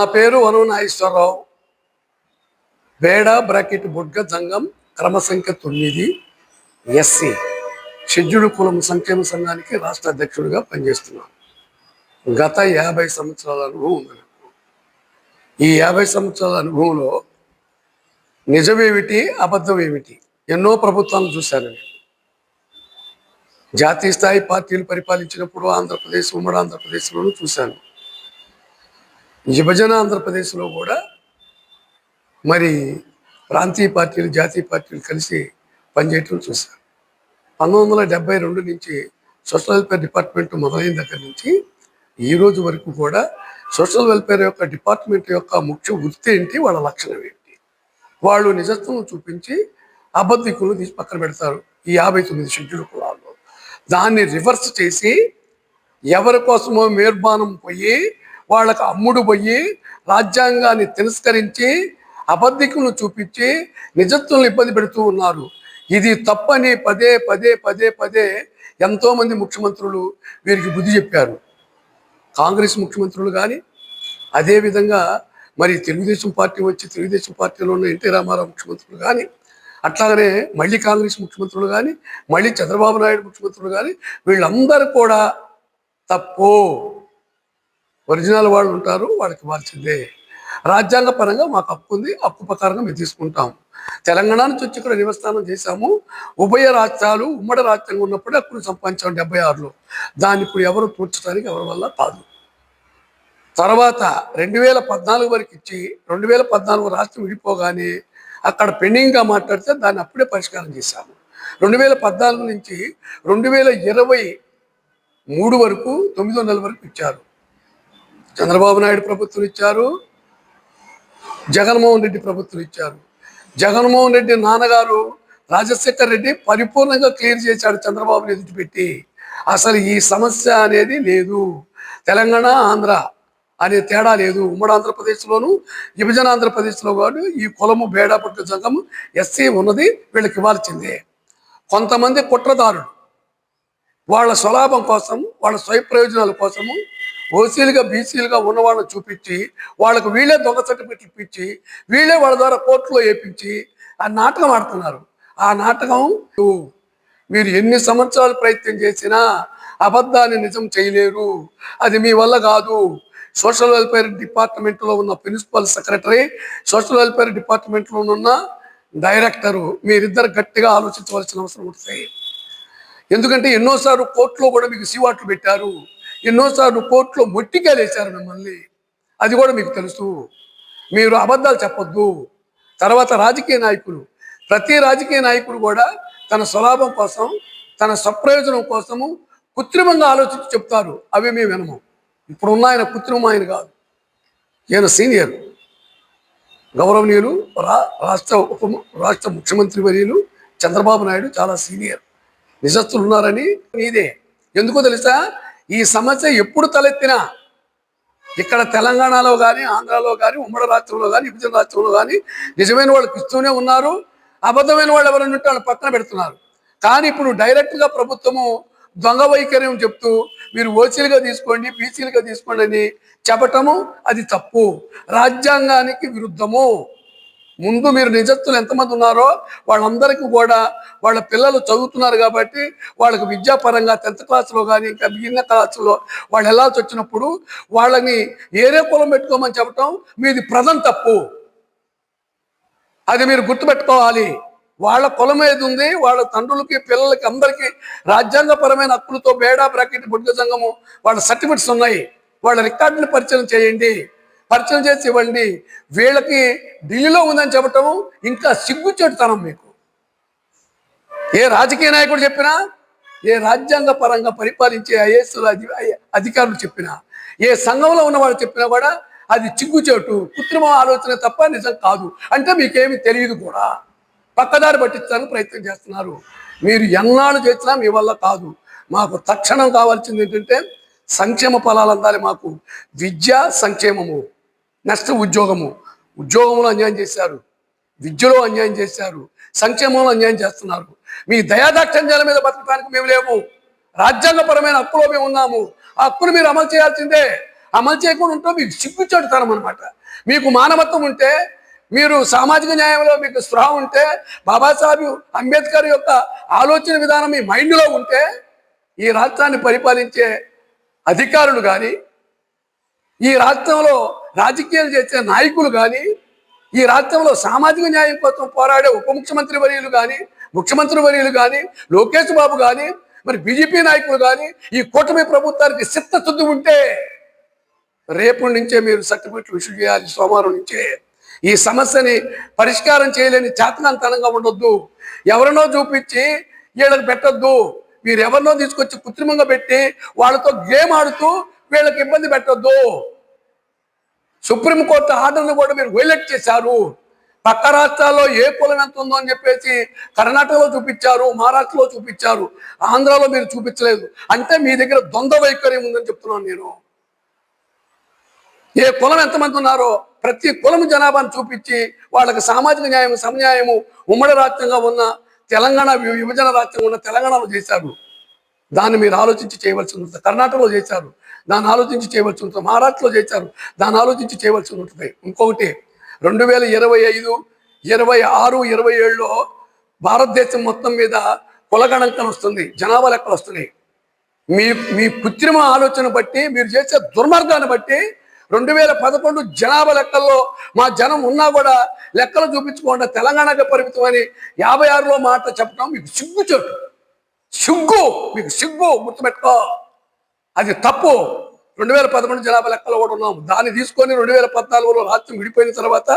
నా పేరు వను నాగేశ్వరరావు. బేడ బ్రాకెట్ బుడ్గ జంగం క్రమ సంఖ్య తొమ్మిది ఎస్సీ. షెడ్యూల్ కులం సంక్షేమ సంఘానికి రాష్ట్ర అధ్యక్షుడిగా పనిచేస్తున్నాను. గత యాభై సంవత్సరాల అనుభవం ఉంది నాకు. ఈ యాభై సంవత్సరాల అనుభవంలో నిజమేమిటి అబద్ధం ఏమిటి ఎన్నో ప్రభుత్వాలను చూశాను నేను. జాతీయ స్థాయి పార్టీలు పరిపాలించినప్పుడు ఆంధ్రప్రదేశ్ ఉమ్మడి ఆంధ్రప్రదేశ్లోనూ చూశాను. విభజన ఆంధ్రప్రదేశ్లో కూడా మరి ప్రాంతీయ పార్టీలు జాతీయ పార్టీలు కలిసి పనిచేయటం చూశాను పంతొమ్మిది వందల డెబ్బై రెండు నుంచి సోషల్ వెల్ఫేర్ డిపార్ట్మెంట్ మొదలైన దగ్గర నుంచి ఈ రోజు వరకు కూడా సోషల్ వెల్ఫేర్ యొక్క డిపార్ట్మెంట్ యొక్క ముఖ్య వృత్తి ఏంటి వాళ్ళ లక్షణం ఏంటి? వాళ్ళు నిజత్వం చూపించి అబద్ధికులు తీసి పక్కన పెడతారు ఈ యాభై తొమ్మిది షెడ్యూల్ కులాల్లో. దాన్ని రివర్స్ చేసి ఎవరి కోసమో మేర్బానం పోయి వాళ్ళకు అమ్ముడు పోయి రాజ్యాంగాన్ని తిరస్కరించి అబద్ధికులను చూపించి నిజత్వం ఇబ్బంది పెడుతూ ఉన్నారు. ఇది తప్పని పదే పదే పదే పదే ఎంతోమంది ముఖ్యమంత్రులు వీరికి బుద్ధి చెప్పారు. కాంగ్రెస్ ముఖ్యమంత్రులు కానీ అదేవిధంగా మరి తెలుగుదేశం పార్టీ వచ్చి తెలుగుదేశం పార్టీలో ఉన్న ఎన్టీ రామారావు ముఖ్యమంత్రులు కానీ అట్లాగనే మళ్ళీ కాంగ్రెస్ ముఖ్యమంత్రులు కానీ మళ్ళీ చంద్రబాబు నాయుడు ముఖ్యమంత్రులు కానీ వీళ్ళందరూ కూడా తప్పు. ఒరిజినల్ వాళ్ళు ఉంటారు వాళ్ళకి మార్చిందే రాజ్యాంగ పరంగా మాకు హక్కు ఉంది హక్కు ప్రకారంగా మేము తీసుకుంటాం. తెలంగాణ నుంచి వచ్చి ఇక్కడ నివస్థానం చేశాము. ఉభయ రాష్ట్రాలు ఉమ్మడి రాజ్యాంగం ఉన్నప్పుడే హక్కును సంపాదించాం డెబ్బై ఆరులో దాన్ని ఇప్పుడు ఎవరు తూర్చడానికి ఎవరి వల్ల కాదు. తర్వాత రెండు వేల పద్నాలుగు వరకు ఇచ్చి రెండు వేల పద్నాలుగు రాష్ట్రం విడిపోగానే అక్కడ పెండింగ్గా మాట్లాడితే దాన్ని అప్పుడే పరిష్కారం చేశాము. రెండు వేల పద్నాలుగు నుంచి రెండు వేల ఇరవై మూడు వరకు తొమ్మిదో నెల వరకు ఇచ్చారు. చంద్రబాబు నాయుడు ప్రభుత్వం ఇచ్చారు జగన్మోహన్ రెడ్డి ప్రభుత్వం ఇచ్చారు. జగన్మోహన్ రెడ్డి నాన్నగారు రాజశేఖర్ రెడ్డి పరిపూర్ణంగా క్లియర్ చేశాడు చంద్రబాబుని ఎదుటిపెట్టి. అసలు ఈ సమస్య అనేది లేదు. తెలంగాణ ఆంధ్ర అనే తేడా లేదు. ఉమ్మడి ఆంధ్రప్రదేశ్లోను విభజన ఆంధ్రప్రదేశ్లో కాదు ఈ కులము బేడాపట్టు సంఘం ఎస్సీ ఉన్నది వీళ్ళకి ఇవ్వాల్సిందే. కొంతమంది కుట్రదారులు. వాళ్ళ స్వలాభం కోసం వాళ్ళ స్వయం ప్రయోజనాల కోసము ఓసీలుగా బీసీలుగా ఉన్నవాళ్ళని చూపించి వాళ్ళకు వీళ్ళే దొంగ సర్టిఫికెట్లు ఇప్పించి వీళ్ళే వాళ్ళ ద్వారా కోర్టులో వేయించి ఆ నాటకం ఆడుతున్నారు. ఆ నాటకం మీరు ఎన్ని సంవత్సరాలు ప్రయత్నం చేసినా అబద్ధాన్ని నిజం చేయలేరు. అది మీ వల్ల కాదు. సోషల్ వెల్ఫేర్ డిపార్ట్మెంట్లో ఉన్న ప్రిన్సిపల్ సెక్రటరీ సోషల్ వెల్ఫేర్ డిపార్ట్మెంట్లో ఉన్న డైరెక్టరు మీరిద్దరు గట్టిగా ఆలోచించవలసిన అవసరం ఉంటుంది. ఎందుకంటే ఎన్నోసార్లు కోర్టులో కూడా మీకు సివాట్లు పెట్టారు. ఎన్నోసార్లు కోర్టులో మొట్టికాయలేశారు మిమ్మల్ని. అది కూడా మీకు తెలుసు. మీరు అబద్ధాలు చెప్పొద్దు. తర్వాత రాజకీయ నాయకులు. ప్రతి రాజకీయ నాయకుడు కూడా తన స్వలాభం కోసం తన స్వప్రయోజనం కోసము కృత్రిమంగా ఆలోచించి చెప్తారు. అవి మేము వినము. ఇప్పుడు ఉన్న ఆయన కృత్రిమ ఆయన కాదు. ఈయన సీనియర్. గౌరవనీయులు రా రాష్ట్ర ఉప రాష్ట్ర ముఖ్యమంత్రి వర్యులు చంద్రబాబు నాయుడు చాలా సీనియర్. నిజస్తులు ఉన్నారని ఇదే ఎందుకో తెలుసా? ఈ సమస్య ఎప్పుడు తలెత్తినా ఇక్కడ తెలంగాణలో కానీ ఆంధ్రాలో కానీ ఉమ్మడి రాష్ట్రంలో కానీ విభజన రాష్ట్రంలో కానీ నిజమైన వాళ్ళకి ఇస్తూనే ఉన్నారు. అబద్ధమైన వాళ్ళు ఎవరైనా ఉంటే వాళ్ళు పక్కన పెడుతున్నారు. కానీ ఇప్పుడు డైరెక్ట్గా ప్రభుత్వము దొంగ వైఖర్యం చెప్తూ మీరు ఓసీలుగా తీసుకోండి బీసీలుగా తీసుకోండి అని చెప్పటము అది తప్పు. రాజ్యాంగానికి విరుద్ధము. ముందు మీరు నిజత్తులు ఎంతమంది ఉన్నారో వాళ్ళందరికీ కూడా వాళ్ళ పిల్లలు చదువుతున్నారు కాబట్టి వాళ్ళకి విద్యాపరంగా టెన్త్ క్లాస్లో కానీ ఇంకా మిగిలిన క్లాసులో వాళ్ళు వెళ్ళాల్సి వచ్చినప్పుడు వాళ్ళని ఏరే కులం పెట్టుకోమని చెప్పటం మీది ప్రథం తప్పు. అది మీరు గుర్తుపెట్టుకోవాలి. వాళ్ళ కులం ఏది ఉంది వాళ్ళ తండ్రులకి పిల్లలకి అందరికీ రాజ్యాంగపరమైన హక్కులతో బేడా బ్రాకెట్ బుడ్గ సంఘము వాళ్ళ సర్టిఫికెట్స్ ఉన్నాయి. వాళ్ళ రికార్డుని పరిచయం చేయండి. పరిచయం చేసి ఇవ్వండి. వీళ్ళకి ఢిల్లీలో ఉందని చెప్పటం ఇంకా సిగ్గుచెడుతనం మీకు. ఏ రాజకీయ నాయకుడు చెప్పినా ఏ రాజ్యాంగ పరంగా పరిపాలించే ఐఏఎస్ అధికారులు చెప్పినా ఏ సంఘంలో ఉన్న వాళ్ళు చెప్పినా కూడా అది చిగ్గుచేటు కృత్రిమ ఆలోచన తప్ప నిజం కాదు. అంటే మీకేమి తెలియదు కూడా. పక్కదారి పట్టించడానికి ప్రయత్నం చేస్తున్నారు. మీరు ఎన్నాళ్ళు చేసినా మీ వల్ల కాదు. మాకు తక్షణం కావాల్సింది ఏంటంటే సంక్షేమ ఫలాలు అందాలి మాకు. విద్య సంక్షేమము. నెక్స్ట్ ఉద్యోగము. ఉద్యోగంలో అన్యాయం చేశారు. విద్యలో అన్యాయం చేశారు. సంక్షేమంలో అన్యాయం చేస్తున్నారు. మీ దయాదాక్షణ్యాల మీద బతకడానికి మేము లేము రాజ్యాంగపరమైన హక్కులో మేము ఉన్నాము. ఆ హక్కును మీరు అమలు చేయాల్సిందే. అమలు చేయకుండా ఉంటే మీకు సిగ్గుచెడుతనం అనమాట మీకు మానవత్వం ఉంటే మీరు సామాజిక న్యాయంలో మీకు స్పృహ ఉంటే బాబాసాహెబ్ అంబేద్కర్ యొక్క ఆలోచన విధానం మీ మైండ్లో ఉంటే ఈ రాష్ట్రాన్ని పరిపాలించే అధికారులు కానీ ఈ రాష్ట్రంలో రాజకీయాలు చేసే నాయకులు కానీ ఈ రాష్ట్రంలో సామాజిక న్యాయం కోసం పోరాడే ఉప ముఖ్యమంత్రి వర్యులు కానీ ముఖ్యమంత్రి వర్యులు కానీ లోకేష్ బాబు కానీ మరి బీజేపీ నాయకులు కానీ ఈ కూటమి ప్రభుత్వానికి చిత్తశుద్ధి ఉంటే రేపు నుంచే మీరు సర్టిఫికెట్లు ఇష్యూ చేయాలి సోమవారం నుంచే. ఈ సమస్యని పరిష్కారం చేయలేని చేతనంతనంగా ఉండొద్దు. ఎవరినో చూపించి వీళ్ళకి పెట్టొద్దు. మీరు ఎవరినో తీసుకొచ్చి కృత్రిమంగా పెట్టి వాళ్ళతో గేమ్ ఆడుతూ వీళ్ళకి ఇబ్బంది పెట్టొద్దు. సుప్రీంకోర్టు ఆర్డర్ను కూడా మీరు వైలెట్ చేశారు. పక్క రాష్ట్రాల్లో ఏ కులం ఎంత ఉందో అని చెప్పేసి కర్ణాటకలో చూపించారు మహారాష్ట్రలో చూపించారు. ఆంధ్రాలో మీరు చూపించలేదు. అంటే మీ దగ్గర ద్వంద్వ వైఖరి ఉందని చెప్తున్నాను నేను. ఏ కులం ఎంతమంది ఉన్నారో ప్రతి కులం జనాభాను చూపించి వాళ్ళకి సామాజిక న్యాయం సమన్యాయము ఉమ్మడి రాష్ట్రంగా ఉన్న తెలంగాణ విభజన రాష్ట్రంగా ఉన్న తెలంగాణలో చేశారు. దాన్ని మీరు ఆలోచించి చేయవలసి ఉంది కర్ణాటకలో చేశారు. దాన్ని ఆలోచించి చేయవలసి ఉంటుంది. మహారాష్ట్రలో చేశారు. దాన్ని ఆలోచించి చేయవలసి ఉంటుంది. ఇంకొకటి రెండు వేల ఇరవై ఐదు ఇరవై ఆరు ఇరవై ఏడులో భారతదేశం మొత్తం మీద కులగణంకన వస్తుంది. జనాభా లెక్కలు వస్తున్నాయి. మీ మీ కృత్రిమ ఆలోచన బట్టి మీరు చేసే దుర్మార్గాన్ని బట్టి రెండు వేల పదకొండు జనాభా లెక్కల్లో మా జనం ఉన్నా కూడా లెక్కలు చూపించకుండా తెలంగాణకే పరిమితమని యాభై ఆరులో మాట చెప్పడం మీకు సిగ్గు చోటు. సిగ్గు మీకు సిగ్గు గుర్తుపెట్టుకో. అది తప్పు. రెండు వేల పదకొండు జనాభా లెక్కలో కూడా ఉన్నాం. దాన్ని తీసుకొని రెండు వేల పద్నాలుగులో రాష్ట్రం విడిపోయిన తర్వాత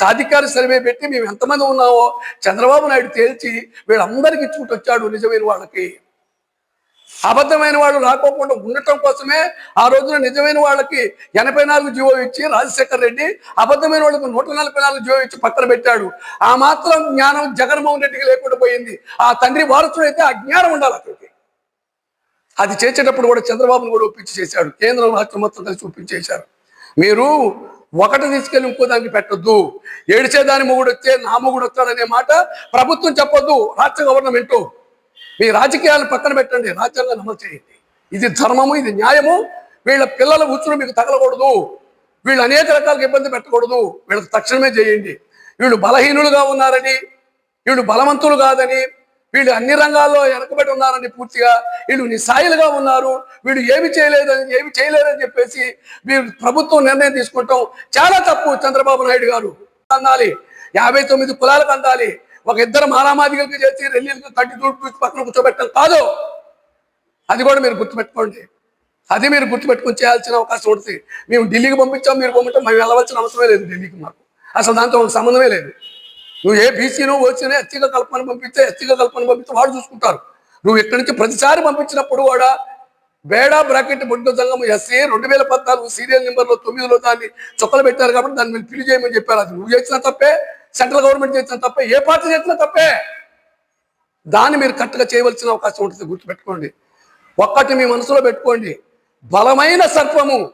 సాధికార సర్వే పెట్టి మేము ఎంతమంది ఉన్నామో చంద్రబాబు నాయుడు తేల్చి వీళ్ళందరికీ ఇచ్చుకుంటూ వచ్చాడు నిజమైన వాళ్ళకి. అబద్ధమైన వాళ్ళు రాకోకుండా ఉండటం కోసమే ఆ రోజున నిజమైన వాళ్ళకి ఎనభై నాలుగు జీవో ఇచ్చి రాజశేఖర్ రెడ్డి అబద్ధమైన వాళ్ళకి నూట నలభై నాలుగు జీవో ఇచ్చి పక్కన పెట్టాడు. ఆ మాత్రం జ్ఞానం జగన్మోహన్ రెడ్డికి లేకుండా పోయింది. ఆ తండ్రి వారసుడు అయితే ఆ జ్ఞానం ఉండాలి అక్కడికి అది చేసేటప్పుడు కూడా చంద్రబాబును కూడా ఒప్పించి చేశాడు. కేంద్రం రాష్ట్రం మొత్తం కలిసి ఒప్పించేశారు మీరు ఒకటి తీసుకెళ్ళి ఇంకో దానికి పెట్టొద్దు. ఏడిచేదాని మొగుడు వచ్చే నా మొగుడు వస్తాడనే మాట ప్రభుత్వం చెప్పొద్దు. రాష్ట్ర గవర్నమెంట్ మీ రాజకీయాలను పక్కన పెట్టండి. రాజ్యాంగాన్ని అమలు చేయండి. ఇది ధర్మము ఇది న్యాయము. వీళ్ళ పిల్లల ఉచ్చులు మీకు తగలకూడదు. వీళ్ళు అనేక రకాలుగా ఇబ్బంది పెట్టకూడదు. వీళ్ళకి తక్షణమే చేయండి. వీళ్ళు బలహీనులుగా ఉన్నారని వీళ్ళు బలవంతులు కాదని వీళ్ళు అన్ని రంగాల్లో వెనకబడి ఉన్నారని పూర్తిగా వీళ్ళు నిస్సాయిలుగా ఉన్నారు. వీళ్ళు ఏమి చేయలేదని ఏమి చేయలేదని చెప్పేసి వీళ్ళు ప్రభుత్వం నిర్ణయం తీసుకుంటాం. చాలా తప్పు చంద్రబాబు నాయుడు గారు. అందాలి. యాభై తొమ్మిది కులాలకు అందాలి. ఒక ఇద్దరు మారామాదిగలకు చేసి రెల్లీలకు కట్టి తూర్పు పక్కన కూర్చోబెట్టడం కాదు. అది కూడా మీరు గుర్తుపెట్టుకోండి. అది మీరు గుర్తుపెట్టుకుని చేయాల్సిన అవకాశం ఉంటుంది. మేము ఢిల్లీకి పంపించాం మీరు పంపించాం మేము వెళ్ళవలసిన అవసరమే లేదు ఢిల్లీకి మాకు. అసలు దాంతో ఒక సంబంధమే లేదు. నువ్వు ఏ బీసీను వచ్చిన ఎస్టీగా కల్పన పంపిస్తే ఎస్టీగా కల్పన పంపిస్తే వాడు చూసుకుంటారు. నువ్వు ఇక్కడి నుంచి ప్రతిసారి పంపించినప్పుడు కూడా బేడా బ్రాకెట్ బొడ్డు సంఘం ఎస్సీ రెండు వేల పద్నాలుగు సీరియల్ నెంబర్లో తొమ్మిదిలో దాన్ని చొక్కలు పెట్టారు కాబట్టి దాన్ని మీరు ఫిల్ చేయమని చెప్పారు. అది నువ్వు చేసిన తప్పే సెంట్రల్ గవర్నమెంట్ చేసిన తప్పే ఏ పార్టీ చేసినా తప్పే. దాన్ని మీరు కరెక్ట్గా చేయవలసిన అవకాశం ఉంటుంది. గుర్తుపెట్టుకోండి. ఒక్కటి మీ మనసులో పెట్టుకోండి. బలమైన సర్పము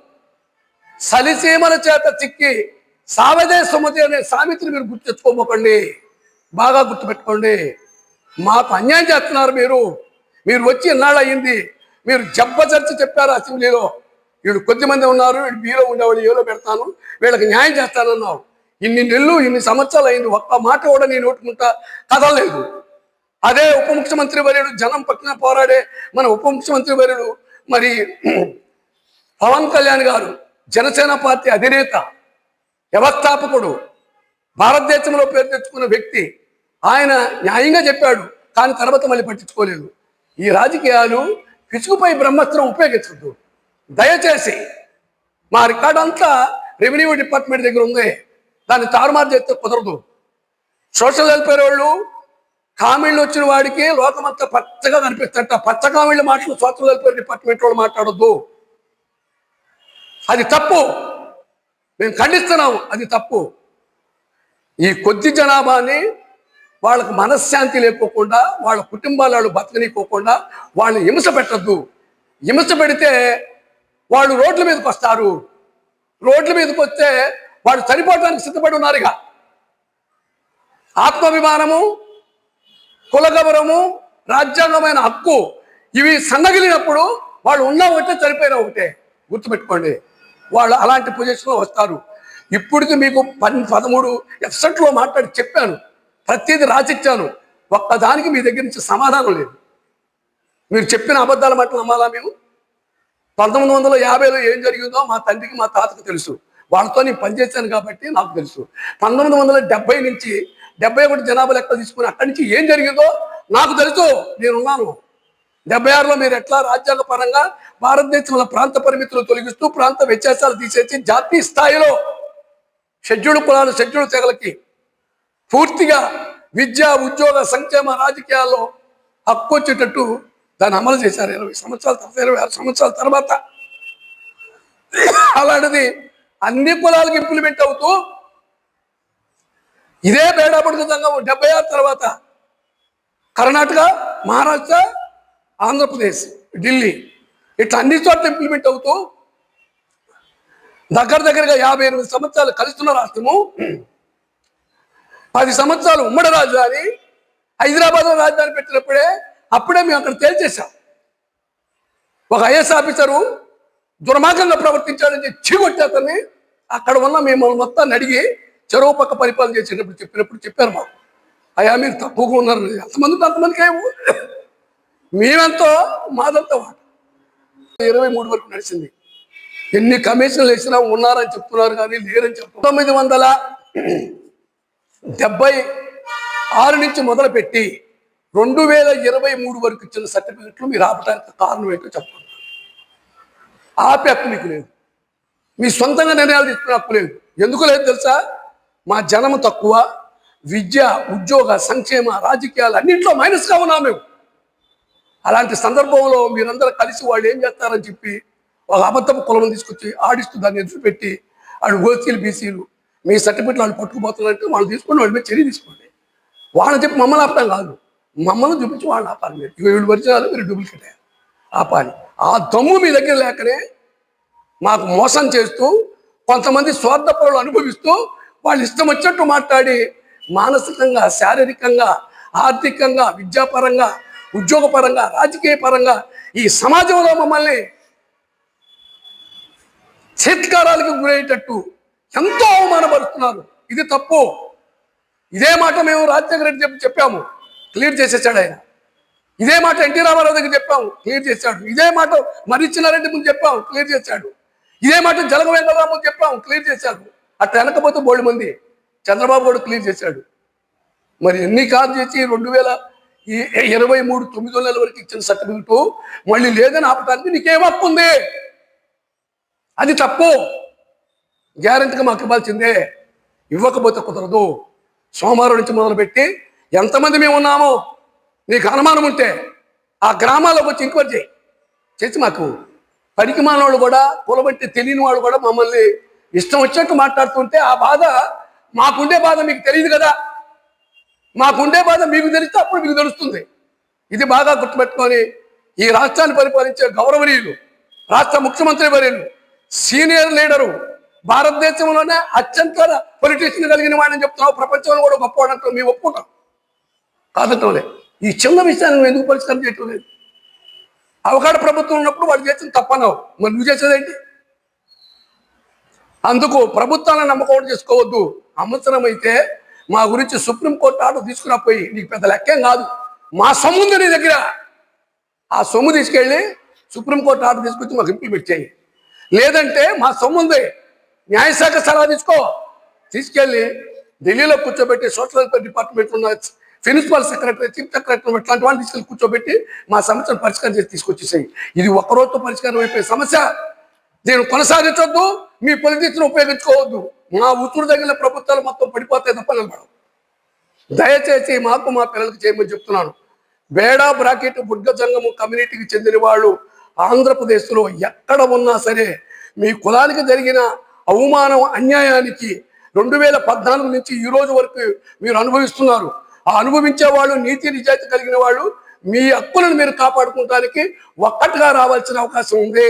సలిసీమల చేత చిక్కి సావదే సుమతి అనే సామెతను మీరు గుర్తు తెచ్చుకోమకండి బాగా గుర్తుపెట్టుకోండి మాకు అన్యాయం చేస్తున్నారు మీరు. మీరు వచ్చి ఎన్నాళ్ళు అయ్యింది? మీరు జబ్బచర్చి చెప్పారు అసెంబ్లీలో? వీళ్ళు కొద్దిమంది ఉన్నారు వీడు బీలో ఉండేవాళ్ళు ఏలో పెడతాను వీళ్ళకి న్యాయం చేస్తానన్నావు. ఇన్ని నెలలు ఇన్ని సంవత్సరాలు అయింది ఒక్క మాట కూడా నేను నోటుకుంటా కదలలేదు. అదే ఉప ముఖ్యమంత్రి వర్యుడు జనం పక్కన పోరాడే మన ఉప ముఖ్యమంత్రి వర్యుడు మరి పవన్ కళ్యాణ్ గారు జనసేన పార్టీ అధినేత. వ్యవస్థాపకుడు భారతదేశంలో పేరు తెచ్చుకున్న వ్యక్తి ఆయన న్యాయంగా చెప్పాడు కానీ తర్వాత మళ్ళీ పట్టించుకోలేదు. ఈ రాజకీయాలు పిచుకుపై బ్రహ్మాస్త్రం ఉపయోగించద్దు. దయచేసి మా రికార్డ్ అంతా రెవెన్యూ డిపార్ట్మెంట్ దగ్గర ఉంది. దాన్ని తారుమారు చేస్తే కుదరదు. సోషల్ వెల్ఫేర్ వాళ్ళు కామిళ్ళు వచ్చిన వాడికి లోకమంతా పచ్చగా కనిపిస్తుంట పచ్చ కామిళ్ళ మాటలు సోషల్ వెల్ఫేర్ డిపార్ట్మెంట్ వాళ్ళు మాట్లాడొద్దు. అది తప్పు. మేము ఖండిస్తున్నాము. అది తప్పు. ఈ కొద్ది జనాభాని వాళ్ళకు మనశ్శాంతి లేకోకుండా వాళ్ళ కుటుంబాలు వాళ్ళు బతకనీకోకుండా వాళ్ళని హింస పెట్టద్దు. హింస పెడితే వాళ్ళు రోడ్ల మీదకి వస్తారు. రోడ్ల మీదకి వస్తే వాళ్ళు చనిపోవడానికి సిద్ధపడి ఉన్నారుగా. ఆత్మాభిమానము కులగౌరవము రాజ్యాంగమైన హక్కు ఇవి సన్నగిలినప్పుడు వాళ్ళు ఉన్నా ఒకటే చనిపోయిన ఒకటే. గుర్తుపెట్టుకోండి. వాళ్ళు అలాంటి పొజిషన్లో వస్తారు. ఇప్పటికి మీకు పన్ పదమూడు ఎఫ్సెట్లో మాట్లాడి చెప్పాను. ప్రతిదీ రాసిచ్చాను. ఒక్కదానికి మీ దగ్గర నుంచి సమాధానం లేదు. మీరు చెప్పిన అబద్ధాల మాటలు నమ్మాలా మేము పంతొమ్మిది వందల యాభైలో ఏం జరిగిందో మా తండ్రికి మా తాతకు తెలుసు. వాళ్ళతో నేను పనిచేశాను కాబట్టి నాకు తెలుసు. పంతొమ్మిది వందల డెబ్బై నుంచి డెబ్బై ఒకటి జనాభా లెక్క తీసుకుని అక్కడి నుంచి ఏం జరిగిందో నాకు తెలుసు. నేనున్నాను. డెబ్బై ఆరులో మీరు ఎట్లా రాజ్యాంగ పరంగా భారతదేశంలో ప్రాంత పరిమితులు తొలగిస్తూ ప్రాంత వ్యత్యాసాలు తీసేసి జాతీయ స్థాయిలో షెడ్యూల్ కులాలు షెడ్యూల్ తెగలకి పూర్తిగా విద్య ఉద్యోగ సంక్షేమ రాజకీయాల్లో హక్కు వచ్చేటట్టు దాన్ని అమలు చేశారు ఇరవై సంవత్సరాల తర్వాత ఇరవై ఆరు సంవత్సరాల తర్వాత. అలాంటిది అన్ని కులాలకు ఇంప్లిమెంట్ అవుతూ ఇదే బేడాపడుకు సంఘం డెబ్బై ఆరు తర్వాత కర్ణాటక మహారాష్ట్ర ఆంధ్రప్రదేశ్ ఢిల్లీ. ఇట్లా అన్ని చోట్ల ఇంప్లిమెంట్ అవుతూ దగ్గర దగ్గరగా యాభై ఎనిమిది సంవత్సరాలు కలుస్తున్న రాష్ట్రము. పది సంవత్సరాలు ఉమ్మడి రాజధాని హైదరాబాద్లో రాజధాని పెట్టినప్పుడే అప్పుడే మేము అక్కడ తేల్చేశాం. ఒక ఐఎస్ ఆఫీసరు దుర్మార్గంగా ప్రవర్తించాడని చెప్పి చీకొట్టి అతన్ని అక్కడ ఉన్న మేము మొత్తాన్ని అడిగి చెరువు పక్క పరిపాలన చేసేటప్పుడు చెప్పినప్పుడు చెప్పారు మాకు. అయ్యా మీరు తక్కువగా ఉన్నారు. ఎంతమంది అంతమందికి ఏమో. మేమెంతో మాదంతా వాట ఇరవై మూడు వరకు నడిచింది. ఎన్ని కమిషన్లు వేసినా ఉన్నారని చెప్తున్నారు కానీ లేరని చెప్తున్నారు తొమ్మిది వందల డెబ్బై ఆరు నుంచి మొదలుపెట్టి రెండు వేల ఇరవై మూడు వరకు ఇచ్చిన సర్టిఫికెట్లు మీరు ఆపడానికి కారణం ఏంటో చెప్పండి. ఆపే హక్కు మీకు లేదు. మీ సొంతంగా నిర్ణయాలు తీసుకునే హక్కు లేదు. ఎందుకు లేదు తెలుసా? మా జనము తక్కువ విద్య ఉద్యోగ సంక్షేమ రాజకీయాలు అన్నింటిలో మైనస్గా ఉన్నాం మేము. అలాంటి సందర్భంలో మీరందరూ కలిసి వాళ్ళు ఏం చేస్తారని చెప్పి ఒక అబద్ధపు కులం తీసుకొచ్చి ఆడిస్తూ దాన్ని ఎదురుపెట్టి వాళ్ళు ఓసీలు బీసీలు మీ సర్టిఫికెట్లు వాళ్ళు పట్టుకుపోతున్నారంటే వాళ్ళు తీసుకొని వాళ్ళ మీద చర్య తీసుకోండి. వాళ్ళని చెప్పి మమ్మల్ని ఆపడం కాదు. మమ్మల్ని చూపించి వాళ్ళని ఆపాలి మీరు. ఇక వీళ్ళు ఒరిజినల్ మీరు డూప్లికేట్ ఆపాలి. ఆ దమ్ము మీ దగ్గర లేకనే మాకు మోసం చేస్తూ కొంతమంది స్వార్థపరులు అనుభవిస్తూ వాళ్ళు ఇష్టం వచ్చినట్టు మాట్లాడి మానసికంగా శారీరకంగా ఆర్థికంగా విద్యాపరంగా ఉద్యోగపరంగా రాజకీయ పరంగా ఈ సమాజంలో మమ్మల్ని చేత్కారాలకు గురయ్యేటట్టు ఎంతో అవమానపరుస్తున్నారు. ఇది తప్పు. ఇదే మాట మేము రాజశేఖర రెడ్డి చెప్పి చెప్పాము. క్లియర్ చేసేసాడు ఆయన. ఇదే మాట ఎన్టీ రామారావు దగ్గర చెప్పాము. క్లియర్ చేశాడు. ఇదే మాట మరిచినారెడ్డి ముందు చెప్పాము. క్లియర్ చేశాడు. ఇదే మాట జలగ వెంకటరావు ముందు చెప్పాము. క్లియర్ చేశాడు. అట్లా వెనకపోతే బోల్డ్ మంది. చంద్రబాబు కూడా క్లియర్ చేశాడు. మరి ఎన్ని కాదు చేసి రెండు వేల ఈ ఇరవై మూడు తొమ్మిదో నెలల వరకు ఇచ్చిన సర్టిఫికెట్ మళ్ళీ లేదని ఆపడానికి నీకేం హక్కు ఉంది? అది తప్పు. గ్యారంటీగా మాకు ఇవ్వాల్సిందే. ఇవ్వకపోతే కుదరదు. సోమవారం నుంచి మొదలుపెట్టి ఎంతమంది మేము ఉన్నామో నీకు అనుమానం ఉంటే ఆ గ్రామాలకు వచ్చి ఇంక్వైరీ చేయి. చేసి మాకు పనికి మానవాళ్ళు కూడా కులబట్టి తెలియని వాళ్ళు కూడా మమ్మల్ని ఇష్టం వచ్చినట్టు మాట్లాడుతుంటే ఆ బాధ మాకుండే బాధ మీకు తెలియదు కదా. మాకుండే బాధ మీకు తెలిస్తే అప్పుడు మీకు తెలుస్తుంది. ఇది బాగా గుర్తుపెట్టుకొని ఈ రాష్ట్రాన్ని పరిపాలించే గౌరవనీయులు రాష్ట్ర ముఖ్యమంత్రి వర్యులు సీనియర్ లీడరు భారతదేశంలోనే అత్యంత పొలిటీషియన్ కలిగిన వాడిని చెప్తున్నావు. ప్రపంచంలో కూడా గొప్పవాడంటావు మేము ఒప్పుకుంటాం. కాదంటంలే ఈ చిన్న విషయాన్ని నువ్వు ఎందుకు పరిష్కారం చేయటం లేదు? అవకాడ ప్రభుత్వం ఉన్నప్పుడు వాళ్ళు చేసిన తప్పన్నావు మరి నువ్వు చేసేదేంటి అందుకు ప్రభుత్వాలను నమ్మకం చేసుకోవద్దు. అవసరమైతే మా గురించి సుప్రీంకోర్టు ఆర్డర్ తీసుకురాపోయి నీకు పెద్ద లెక్కేం కాదు. మా సొమ్ము ఉంది నీ దగ్గర. ఆ సొమ్ము తీసుకెళ్ళి సుప్రీంకోర్టు ఆర్డర్ తీసుకొచ్చి మాకు ఇంప్లిమెంట్ చేయి. లేదంటే మా సొమ్ము ఉంది న్యాయశాఖ సలహా తీసుకో. తీసుకెళ్ళి ఢిల్లీలో కూర్చోబెట్టి సోషల్ వెల్ఫేర్ డిపార్ట్మెంట్ ఉన్న ప్రిన్సిపల్ సెక్రటరీ చీఫ్ సెక్రటరీ ఇట్లాంటి వాళ్ళు తీసుకెళ్ళి కూర్చోబెట్టి మా సమస్యను పరిష్కారం చేసి తీసుకొచ్చేసాయి. ఇది ఒక్కరోజుతో పరిష్కారం అయిపోయే సమస్య. నేను కొనసాగించొద్దు. మీ పొలిటిక్స్ను ఉపయోగించుకోవద్దు. మా ఉసురు తగిన ప్రభుత్వాలు మొత్తం పడిపోతాయి తప్ప నిలబడవు దయచేసి మాకు మా పిల్లలకు చేయమని చెప్తున్నాను. బేడా బ్రాకెట్ బుడ్గ జంగము కమ్యూనిటీకి చెందిన వాళ్ళు ఆంధ్రప్రదేశ్లో ఎక్కడ ఉన్నా సరే మీ కులానికి జరిగిన అవమానం అన్యాయానికి రెండు వేల పద్నాలుగు నుంచి ఈ రోజు వరకు మీరు అనుభవిస్తున్నారు. ఆ అనుభవించే వాళ్ళు నీతి నిజాయితీ కలిగిన వాళ్ళు మీ హక్కులను మీరు కాపాడుకోవడానికి ఒక్కటిగా రావాల్సిన అవకాశం ఉంది.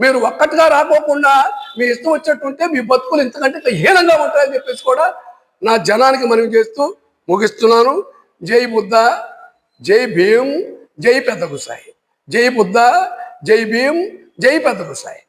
మీరు ఒక్కటిగా రాకోకుండా మీ ఇష్టం వచ్చేట్టుంటే మీ బతుకులు ఇంతకంటే హీనంగా ఉంటాయని చెప్పేసి కూడా నా జనానికి మనవి చేస్తూ ముగిస్తున్నాను. జై బుద్ధ జై భీం జై పెద్ద గుసాయి జై బుద్ధ జై భీం జై పెద్ద గుసాయి